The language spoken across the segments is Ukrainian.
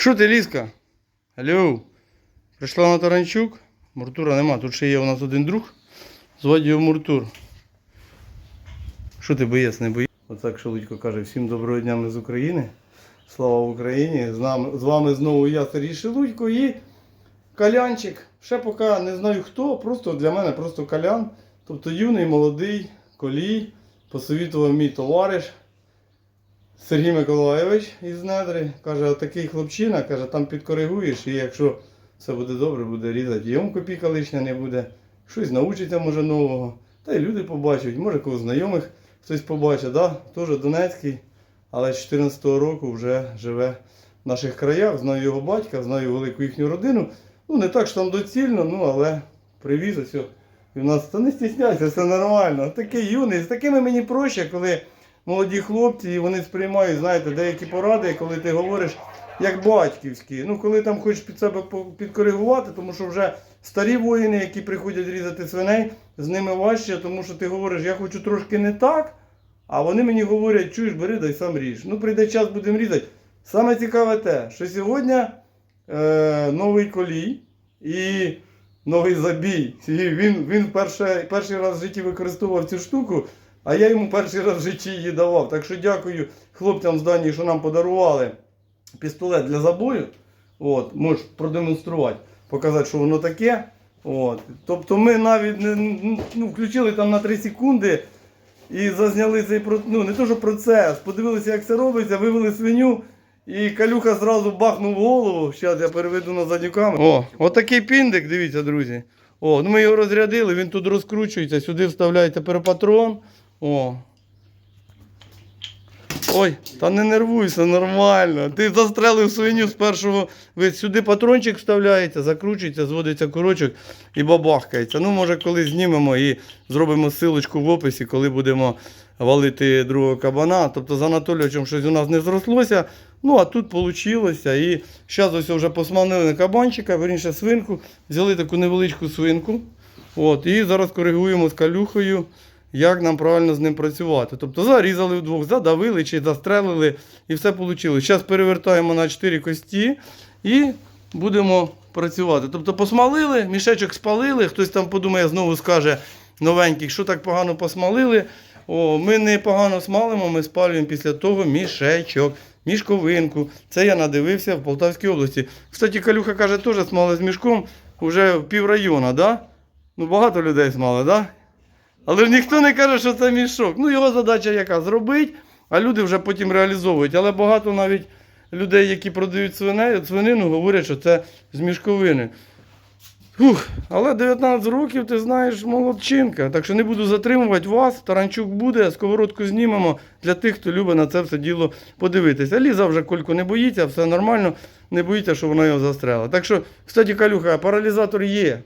Що ти, Ліска? Алло. Прийшла на Таранчук. Муртура нема. Тут ще є у нас один друг. Звати його Муртур. Що ти боєць, не боїш? Отак Шелудько каже, всім доброго дня ми з України. Слава Україні! З, нами, з вами знову я, Сергій Шелудько і Калянчик. Ще поки не знаю хто, просто для мене просто калян. Тобто юний, молодий, колій, посовітував мій товариш. Сергій Миколаєвич із Недри каже, отакий хлопчина, каже, там підкоригуєш, і якщо все буде добре, буде різати. Йому копійка лишня не буде, щось научиться може нового. Та й люди побачать, може кого знайомих хтось побачить. Да? Теж Донецький, але з 14-го року вже живе в наших краях. Знаю його батька, знаю велику їхню родину. Ну не так ж там доцільно, ну але привіз ось. І в нас та не стісняйся, все нормально. Такий юний, з такими мені проще, коли молоді хлопці, і вони сприймають, знаєте, деякі поради, коли ти говориш як батьківські. Ну, коли там хочеш під себе підкоригувати, тому що вже старі воїни, які приходять різати свиней, з ними важче, тому що ти говориш, я хочу трошки не так, а вони мені говорять, чуєш, бери, дай сам ріж. Ну, прийде час, будемо різати. Саме цікаве те, що сьогодні е, новий колій і новий забій. І він, він перше, перший раз в житті використовував цю штуку. А я йому перший раз в житті її давав. Так що дякую хлопцям з Данії, що нам подарували пістолет для забою. От, можеш продемонструвати, показати, що воно таке. От. Тобто ми навіть не, ну, включили там на 3 секунди і зазняли цей ну, не то, що процес, подивилися, як це робиться, вивели свиню. І калюха зразу бахнув голову. Зараз я переведу на задню камеру. О, отакий піндик, дивіться, друзі. О, ну ми його розрядили, він тут розкручується, сюди вставляєте перпатрон. О. Ой, та не нервуйся, нормально. Ти застрелив свиню з першого. Ви сюди патрончик вставляєте, закручується, зводиться курочок і бабахкається. Ну, може, коли знімемо і зробимо силочку в описі, коли будемо валити другого кабана. Тобто з Анатолійовичем щось у нас не зрослося. Ну, а тут вийшло. І зараз ось вже посманили кабанчика, верніше свинку, взяли таку невеличку свинку. От, і зараз коригуємо з калюхою, як нам правильно з ним працювати. Тобто зарізали вдвох, задавили чи застрелили, і все вийшло. Зараз перевертаємо на 4 кості і будемо працювати. Тобто посмалили, мішечок спалили, хтось там подумає, знову скаже новенький, що так погано посмалили. О, ми не погано смалимо, ми спалюємо після того мішечок, мішковинку. Це я надивився в Полтавській області. Кстати, Калюха каже, теж смали з мішком вже в піврайона, да? Ну, багато людей смали, да? Але ж ніхто не каже, що це мішок. Ну, його задача яка? Зробити, а люди вже потім реалізовують. Але багато навіть людей, які продають свине, свинину, говорять, що це з мішковини. Фух, але 19 років, ти знаєш, молодчинка. Так що не буду затримувати вас. Таранчук буде, сковородку знімемо для тих, хто любить на це все діло подивитися. Ліза вже кольку не боїться, все нормально, не боїться, що вона його застрела. Так що, кстати, Калюха, паралізатор є.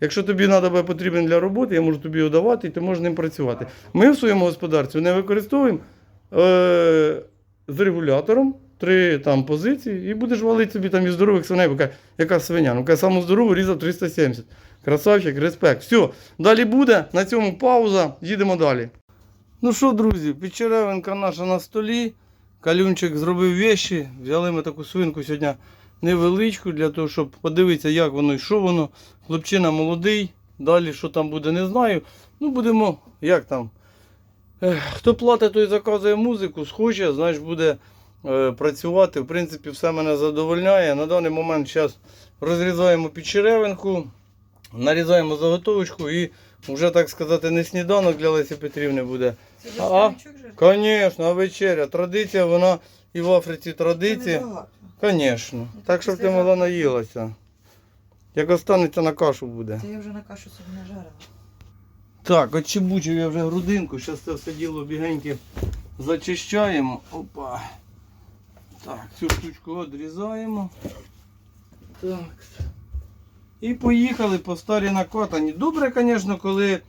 Якщо тобі треба потрібен для роботи, я можу тобі його давати і ти можеш ним працювати. Ми в своєму господарстві не використовуємо е- з регулятором три там позиції і будеш валити собі там із здорових свиней, каже, яка свиня. Ну, каже, саму здорову різав 370. Красавчик, респект. Все, далі буде. На цьому пауза. Їдемо далі. Ну що, друзі, печеревинка наша на столі. Калюнчик зробив вещі. Взяли ми таку свинку сьогодні невеличку для того, щоб подивитися, як воно і що воно. Хлопчина молодий. Далі що там буде, не знаю. Ну, будемо, як там. Хто платить, той заказує музику, схоче, знаєш, буде е, працювати. В принципі, все мене задовольняє. На даний момент зараз розрізаємо підчеревинку, нарізаємо заготовочку і вже, так сказати, не сніданок для Лесі Петрівни буде. Це А? Звісно, вечеря. Традиція, вона і в Африці традиція. Звісно. Так, щоб ти мала наїлася. Як останеться на кашу буде. Це я вже на кашу собі нажарила. Так, отчебучив я вже грудинку. Зараз це все діло бігеньке зачищаємо. Опа. Так, цю штучку відрізаємо. Так. І поїхали по старій накатані. Добре, звісно, коли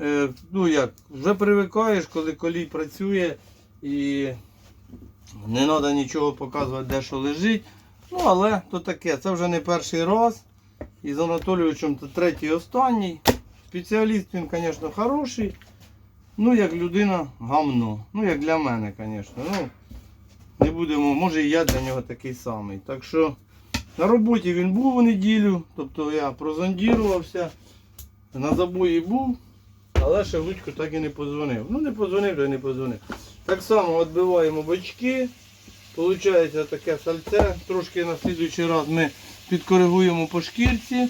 е, ну як, вже привикаєш, коли колій працює і не треба нічого показувати, де що лежить. Ну, але то таке, це вже не перший раз. І з Анатолійовичем це третій останній. Спеціаліст він, звісно, хороший. Ну, як людина гамно. Ну, як для мене, звісно. Ну, не будемо, може і я для нього такий самий. Так що на роботі він був у неділю, тобто я прозондірувався, на забої був, але ще Лудько так і не подзвонив. Ну не подзвонив, то й не подзвонив. Так само відбиваємо бочки. Получається таке сальце. Трошки на слідуючий раз ми підкоригуємо по шкірці.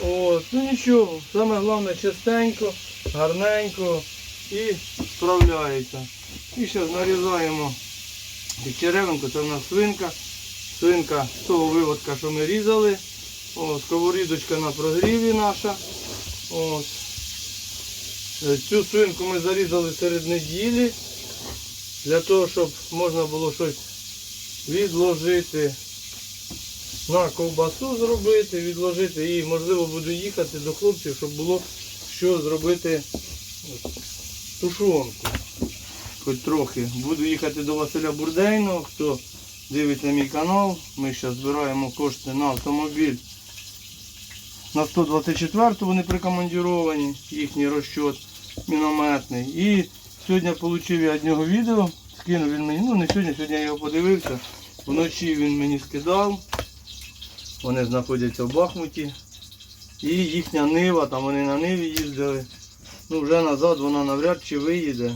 От, ну нічого, саме головне чистенько, гарненько і справляється. І зараз нарізаємо черевинку, це в нас свинка. Свинка з того виводка, що ми різали. О, сковорідочка на прогріві наша. От. Цю свинку ми зарізали серед неділі. Для того, щоб можна було щось відложити на ковбасу зробити, відложити і можливо буду їхати до хлопців, щоб було що зробити тушонку. Хоч трохи. Буду їхати до Василя Бурдейного, хто дивиться мій канал. Ми зараз збираємо кошти на автомобіль. На 124 вони прикомандіровані, їхній розчот мінометний. І сьогодні отримав я від нього відео. Скинув він мені, ну не сьогодні, сьогодні я його подивився. Вночі він мені скидав. Вони знаходяться в Бахмуті. І їхня нива, там вони на ниві їздили. Ну вже назад вона навряд чи виїде.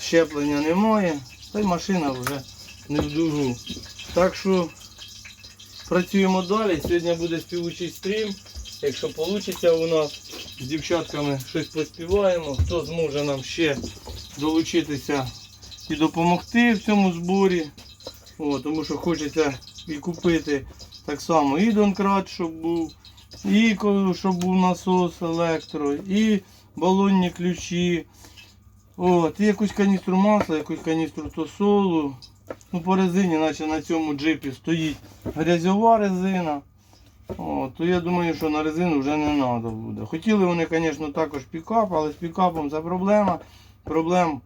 Щеплення немає, та й машина вже не в дугу. Так що працюємо далі. Сьогодні буде співучий стрім. Якщо вийде у нас з дівчатками щось поспіваємо, хто зможе нам ще долучитися і допомогти в цьому зборі. О, тому що хочеться і купити так само і донкрат, щоб був, і щоб був насос електро, і балонні ключі. От, і якусь каністру масла, якусь каністру тосолу. Ну, по резині, наче на цьому джипі стоїть грязьова резина. О, то я думаю, що на резину вже не треба буде. Хотіли вони, звісно, також пікап, але з пікапом це проблема. Проблем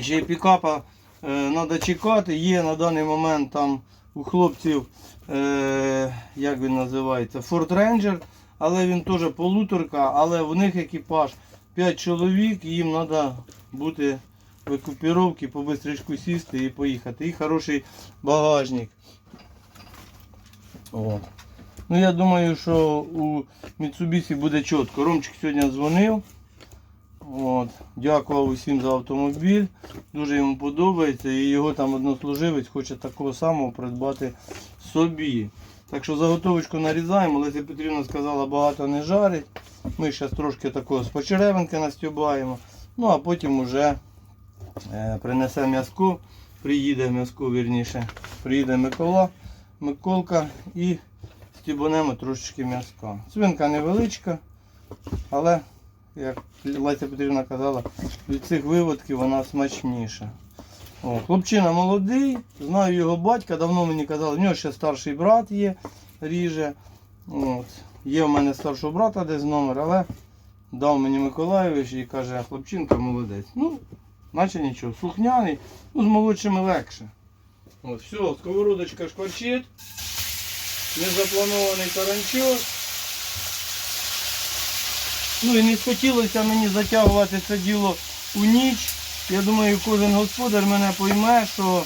ще й пікапа треба чекати. Є на даний момент там у хлопців, е, як він називається, Ford Ranger, але він теж полуторка, але в них екіпаж 5 чоловік, їм треба бути в екіпіровці, по бистричку сісти і поїхати. І хороший багажник. От. Ну я думаю, що у Mitsubishi буде чітко. Ромчик сьогодні дзвонив. От. Дякував усім за автомобіль. Дуже йому подобається. І його там однослуживець хоче такого самого придбати собі. Так що заготовочку нарізаємо. Леся Петрівна сказала, багато не жарить. Ми зараз трошки такого з почеревинки настюбаємо. Ну а потім вже е, принесе м'язку. Приїде м'язку, вірніше. Приїде Микола, Миколка і стібанемо трошечки м'язка. Свинка невеличка, але, як Леся Петрівна казала, від цих виводків вона смачніша. О, хлопчина молодий, знаю його батька, давно мені казали, в нього ще старший брат є, ріже. От. Є в мене старшого брата десь номер, але дав мені Миколаєвич і каже, хлопчинка молодець. Ну, наче нічого, слухняний, ну з молодшими легше. От, все, сковородочка шкварчить. Незапланований таранчок. Ну і не хотілося мені затягувати це діло у ніч. Я думаю, кожен господар мене пойме, що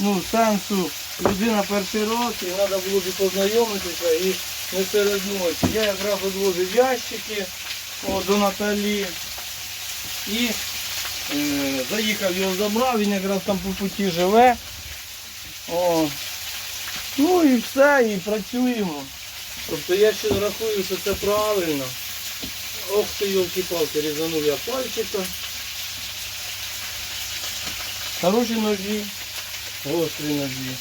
ну, сенсу людина перший раз і треба було б познайомитися і не серед ночі. Я якраз відвозив ящики о, до Наталі і е, заїхав його забрав, він якраз там по путі живе. О, Ну і все, і працюємо. Тобто я ще рахую, що це правильно. Ох ти йолки-палки, різанув я пальчика. Хороші ножі, гострі ножі.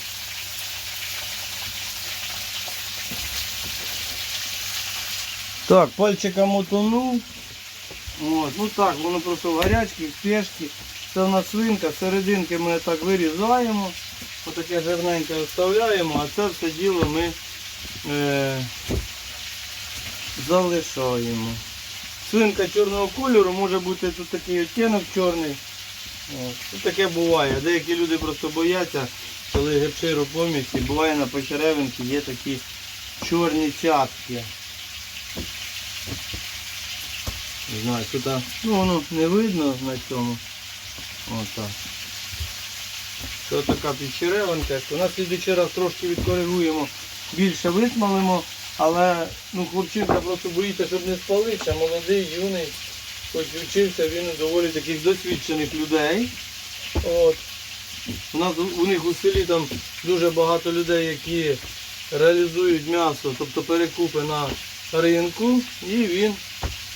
Так, пальчиком утонув. От, ну так, воно просто в гарячці, в спешці. Це в нас свинка, серединки ми так вирізаємо. Отаке жирненьке оставляємо, а це все діло ми е, залишаємо. Свинка чорного кольору, може бути тут такий оттінок чорний. Тут таке буває. Деякі люди просто бояться, коли гепширу помісті, буває на почеревинці є такі чорні цятки. Не знаю, тут, ну воно не видно на цьому. Отак. Це така підчеревинка. У нас слідуючий раз трошки відкоригуємо, більше висмалимо, але ну, хлопчинка просто боїться, щоб не спалився. Молодий, юний, хоч вчився, він доволі таких досвідчених людей. От. У нас у- них у селі там дуже багато людей, які реалізують м'ясо, тобто перекупи на ринку, і він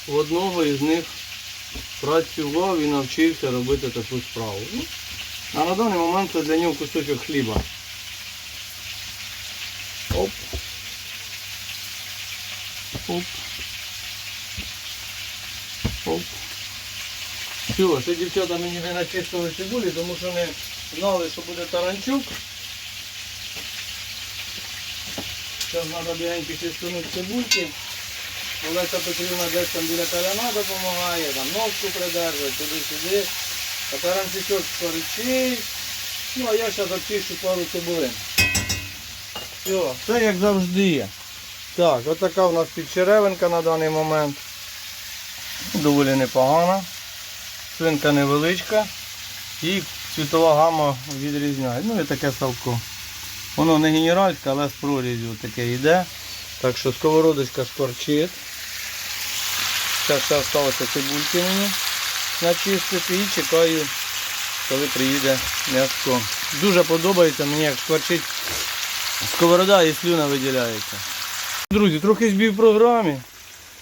в одного із них працював і навчився робити таку справу. А на даний момент це для нього кусочок хліба. Оп. Оп. Оп. Все, ще дівчата мені не начистили цибулі, тому що не знали, що буде таранчук. Зараз треба бігенько чистунути цибульки. Олеся Петрівна десь там біля тарана допомагає, там ножку придержує, туди-сюди. А таранчичок скоричить. Ну, а я зараз обчищу пару цибулин. Все, все як завжди. Так, отака у нас підчеревинка на даний момент. Доволі непогана. Свинка невеличка. І цвітова гама відрізняє. Ну і таке салко. Воно не генеральське, але з прорізю таке йде. Так що сковородочка шкварчить. Зараз ще залишилося цибульки мені начистити і чекаю, коли приїде м'яско. Дуже подобається мені, як шкварчить сковорода і слюна виділяється. Друзі, трохи збій в програмі,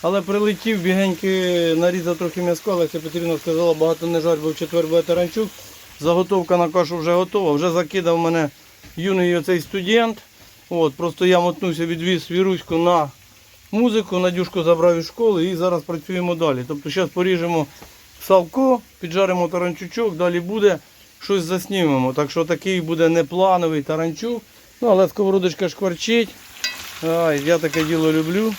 але прилетів бігеньки, нарізав трохи м'яско, це Петрівна сказала, багато не жарь, бо в четвер буде таранчук. Заготовка на кашу вже готова. Вже закидав мене юний оцей студент. От, просто я мотнувся, відвіз Віруську на музику, Надюшку забрав із школи і зараз працюємо далі. Тобто зараз поріжемо салко, піджаримо таранчучок, далі буде щось заснімемо. Так що такий буде неплановий таранчук. Ну, але сковородочка шкварчить. Ай, я таке діло люблю.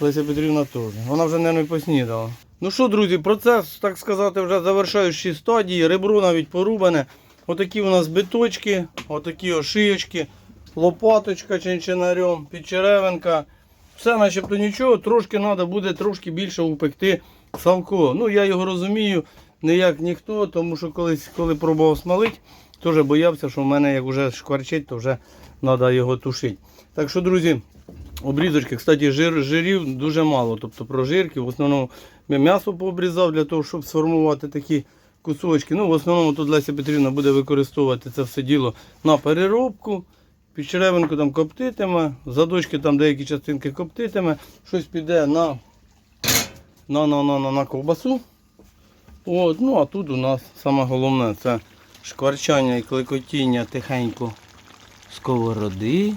Леся Петрівна теж. Вона вже, мабуть, поснідала. Ну що, друзі, процес, так сказати, вже завершаючий стадії. Ребро навіть порубане. Отакі у нас биточки, отакі ошиєчки, лопаточка чинчинарем, підчеревинка. Все начебто нічого, трошки треба буде трошки більше упекти салко. Ну я його розумію, не як ніхто, тому що колись, коли пробував смалити, теж боявся, що в мене як вже шкварчить, то вже треба його тушити. Так що, друзі, обрізочки, кстати, жир, жирів дуже мало. Тобто прожирки, в основному я м'ясо пообрізав для того, щоб сформувати такі кусочки. Ну, в основному тут Леся Петрівна буде використовувати це все діло на переробку. Підчеревинку там коптитиме, задочки там деякі частинки коптитиме, щось піде на, на, на, на, на, на ковбасу. От, ну а тут у нас саме головне це шкварчання і клекотіння тихенько сковороди.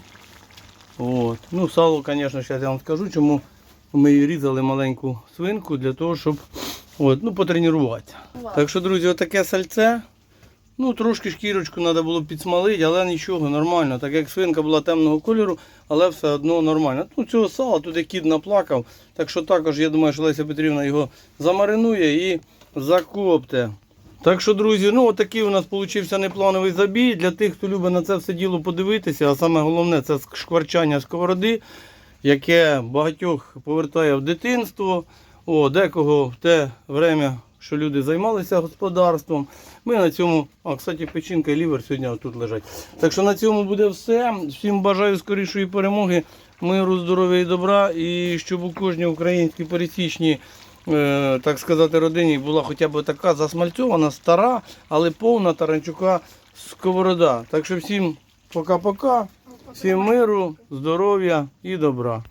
От. Ну, сало, звісно, зараз я вам скажу, чому ми її різали маленьку свинку для того, щоб от, ну, потренуватися. Так що, друзі, отаке сальце. Ну, трошки шкірочку треба було підсмалити, але нічого, нормально. Так як свинка була темного кольору, але все одно нормально. Ну, цього сала туди кіт наплакав. Так що також, я думаю, що Леся Петрівна його замаринує і закопте. Так що, друзі, ну отакий у нас вийшов неплановий забій. Для тих, хто любить на це все діло подивитися, а саме головне це шкварчання сковороди, яке багатьох повертає в дитинство. О, декого в те время, що люди займалися господарством. Ми на цьому, а, кстати, печінка і лівер сьогодні тут лежать. Так що на цьому буде все. Всім бажаю скорішої перемоги, миру, здоров'я і добра. І щоб у кожній українській пересічній, е, так сказати, родині була хоча б така засмальцьована, стара, але повна таранчука сковорода. Так що всім пока-пока, всім миру, здоров'я і добра.